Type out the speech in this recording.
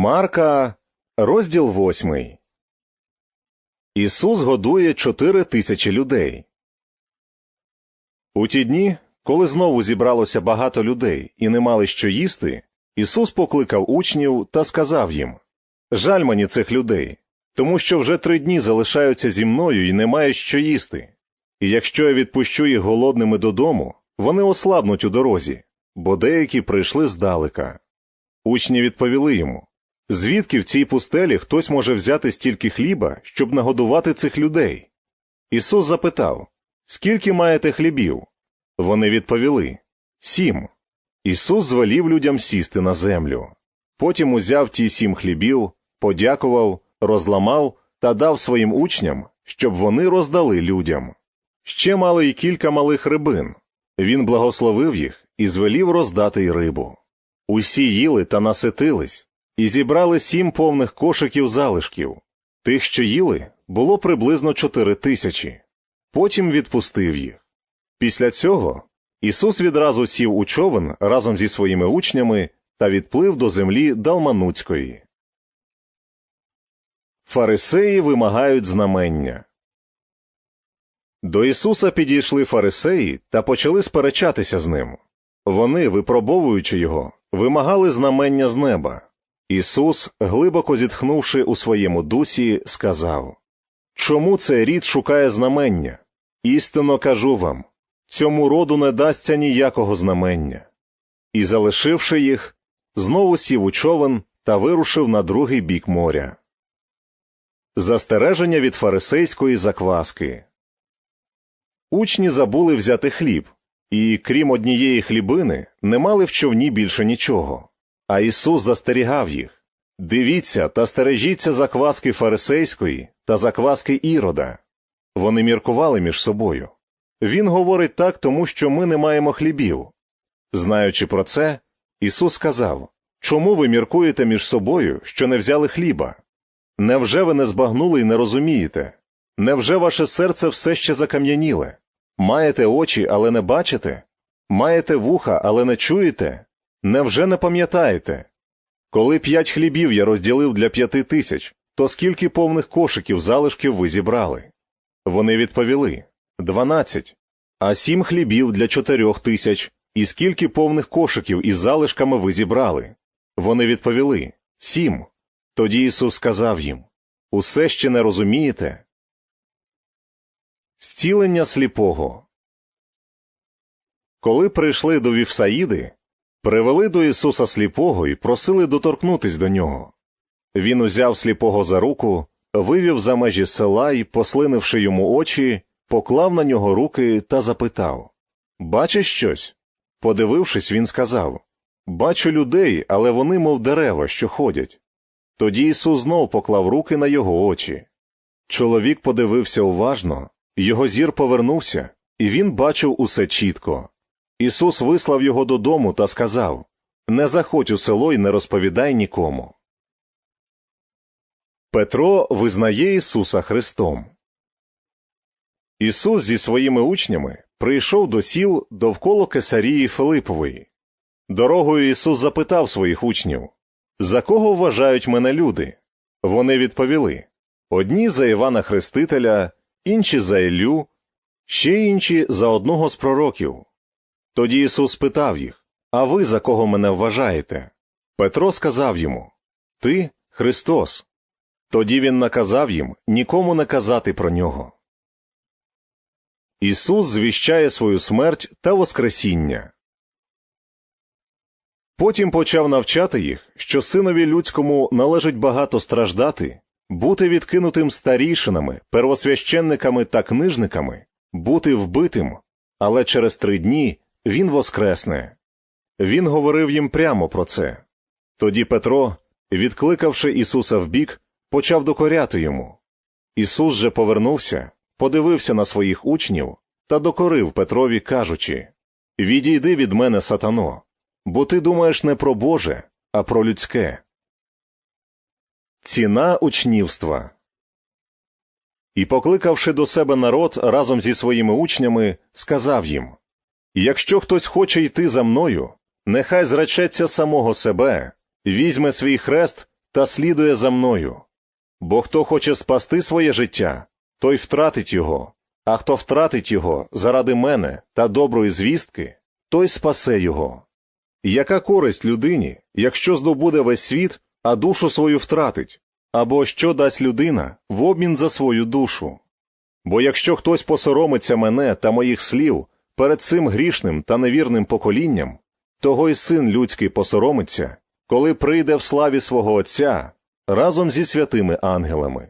Марка, розділ восьмий. Ісус годує чотири тисячі людей. У ті дні, коли знову зібралося багато людей і не мали що їсти, Ісус покликав учнів та сказав їм Жаль мені цих людей, тому що вже три дні залишаються зі мною і не мають що їсти. І якщо я відпущу їх голодними додому, вони ослабнуть у дорозі, бо деякі прийшли здалека. Учні відповіли йому Звідки в цій пустелі хтось може взяти стільки хліба, щоб нагодувати цих людей? Ісус запитав Скільки маєте хлібів? Вони відповіли Сім. Ісус звелів людям сісти на землю. Потім узяв ті сім хлібів, подякував, розламав та дав своїм учням, щоб вони роздали людям. Ще мали й кілька малих рибин. Він благословив їх і звелів роздати й рибу. Усі їли та наситились, і зібрали сім повних кошиків залишків. Тих, що їли, було приблизно чотири тисячі. Потім відпустив їх. Після цього Ісус відразу сів у човен разом зі своїми учнями та відплив до землі Далмануцької. Фарисеї вимагають знамення. До Ісуса підійшли фарисеї та почали сперечатися з ним. Вони, випробовуючи його, вимагали знамення з неба. Ісус, глибоко зітхнувши у своєму дусі, сказав Чому цей рід шукає знамення? Істинно кажу вам цьому роду не дасться ніякого знамення. І, залишивши їх, знову сів у човен та вирушив на другий бік моря. Застереження від фарисейської закваски. Учні забули взяти хліб, і, крім однієї хлібини, не мали в човні більше нічого. А Ісус застерігав їх Дивіться та стережіться закваски фарисейської та закваски ірода. Вони міркували між собою. Він говорить так, тому що ми не маємо хлібів. Знаючи про це, Ісус сказав Чому ви міркуєте між собою, що не взяли хліба? Невже ви не збагнули і не розумієте? Невже ваше серце все ще закам'яніле? Маєте очі, але не бачите? Маєте вуха, але не чуєте? Невже не пам'ятаєте? Коли п'ять хлібів я розділив для п'яти тисяч, то скільки повних кошиків залишків ви зібрали? Вони відповіли дванадцять, а сім хлібів для чотирьох тисяч, і скільки повних кошиків із залишками ви зібрали? Вони відповіли сім. Тоді Ісус сказав їм Усе ще не розумієте? Зцілення сліпого. Коли прийшли до Вівсаїди, привели до Ісуса сліпого і просили доторкнутись до нього. Він узяв сліпого за руку, вивів за межі села і, послинивши йому очі, поклав на нього руки та запитав Бачиш щось? Подивившись, він сказав Бачу людей, але вони, мов дерева, що ходять. Тоді Ісус знов поклав руки на його очі. Чоловік подивився уважно, його зір повернувся, і він бачив усе чітко. Ісус вислав його додому та сказав Не заходь у село і не розповідай нікому. Петро визнає Ісуса Христом. Ісус зі своїми учнями прийшов до сіл довкола Кесарії Филипової. Дорогою Ісус запитав своїх учнів За кого вважають мене люди? Вони відповіли одні за Івана Хрестителя, інші за Іллю, ще інші за одного з пророків. Тоді Ісус питав їх А ви за кого мене вважаєте? Петро сказав йому Ти Христос. Тоді він наказав їм нікому не казати про нього. Ісус звіщає свою смерть та Воскресіння. Потім почав навчати їх, що синові людському належить багато страждати, бути відкинутим старішинами, первосвященниками та книжниками, бути вбитим, але через три дні він воскресне. Він говорив їм прямо про це. Тоді Петро, відкликавши Ісуса вбік, почав докоряти йому. Ісус же повернувся, подивився на своїх учнів та докорив Петрові, кажучи Відійди від мене, сатано, бо ти думаєш не про Боже, а про людське. Ціна учнівства. І, покликавши до себе народ разом зі своїми учнями, сказав їм Якщо хтось хоче йти за мною, нехай зречеться самого себе, візьме свій хрест та слідує за мною. Бо хто хоче спасти своє життя, той втратить його, а хто втратить його заради мене та доброї звістки, той спасе його. Яка користь людині, якщо здобуде весь світ, а душу свою втратить? Або що дасть людина в обмін за свою душу? Бо якщо хтось посоромиться мене та моїх слів перед цим грішним та невірним поколінням, того й син людський посоромиться, коли прийде в славі свого Отця разом зі святими ангелами.